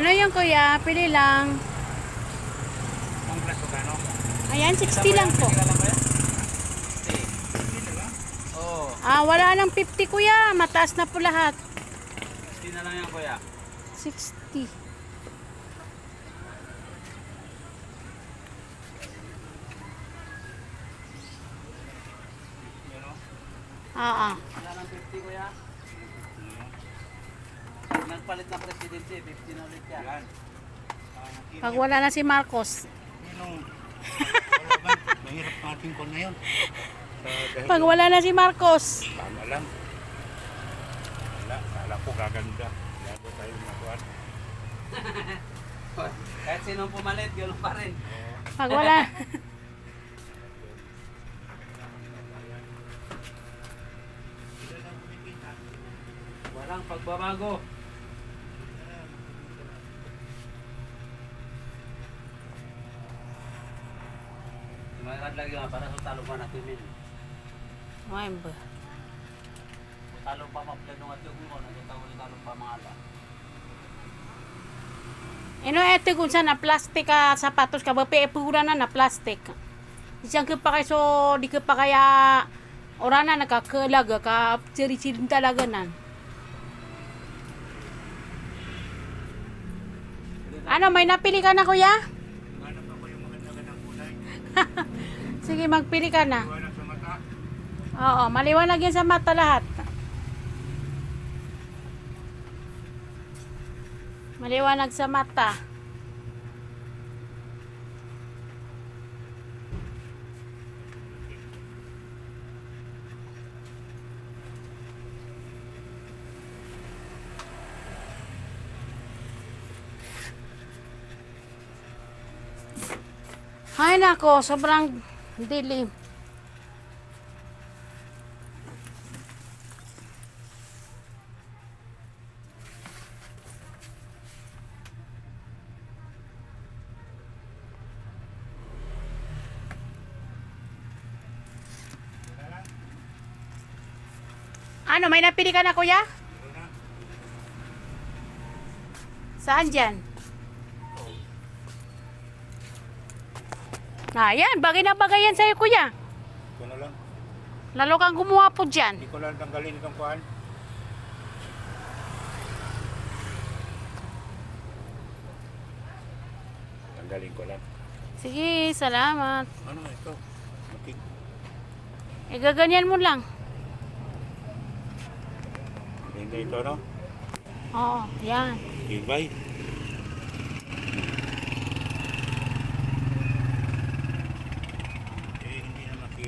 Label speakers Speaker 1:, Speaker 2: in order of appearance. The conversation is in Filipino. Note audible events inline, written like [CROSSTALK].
Speaker 1: Ano yung kuya? Pili lang.
Speaker 2: Ang plus magkano?
Speaker 1: Ayan, 60 lang po.
Speaker 2: Tingnan lang ba yan? 60. Oo.
Speaker 1: Ah, wala nang 50 kuya. Mataas na po lahat.
Speaker 2: 60 na lang yan kuya.
Speaker 1: 60.
Speaker 2: Yan o.
Speaker 1: Ah, ah.
Speaker 2: Wala nang 50 kuya. Nagpalit na presidente, 50 na ulit yan. Yan.
Speaker 1: Pag wala na si Marcos. [LAUGHS]
Speaker 2: Yun ba? Mahirap ang ating kon ngayon. Uh, dahil
Speaker 1: Pag wala na si Marcos.
Speaker 2: Tama lang. Wala, kala ko gaganda. Lago tayo makuhan. [LAUGHS] Kahit sinong pumalit, gano'n pa rin.
Speaker 1: Pag wala. [LAUGHS]
Speaker 2: Walang pagbabago. Tumagat lagi nga para sa talo pa natin min.
Speaker 1: Ay, ba.
Speaker 2: Talo pa maplano nga ito mo, nagkatawa ni talo pa mga ala.
Speaker 1: Ino ete kung saan na plastic ka sapatos ka ba pura na na plastic. Isang ka pa kay so di ka pa kaya ora na nakakalaga ka ciri-ciri talaga nan. Ano, may napili ka na kuya?
Speaker 2: Hanap ako yung maganda-gandang kulay.
Speaker 1: Sige, magpili ka na. Oo, maliwanag yan sa mata lahat. Maliwanag sa mata. Ay nako, sobrang dilim. Ano, may napili ka na kuya? Saan dyan? Na, yan. Bagay na bagay yan sa'yo, kuya.
Speaker 2: Ito na lang.
Speaker 1: Lalo kang gumawa po dyan.
Speaker 2: Hindi ko lang tanggalin itong kuhan. Tanggalin ko lang.
Speaker 1: Sige, salamat.
Speaker 2: Ano ito? Matik.
Speaker 1: E, gaganyan mo lang.
Speaker 2: Hindi ito no?
Speaker 1: Oo, yan.
Speaker 2: Ibay.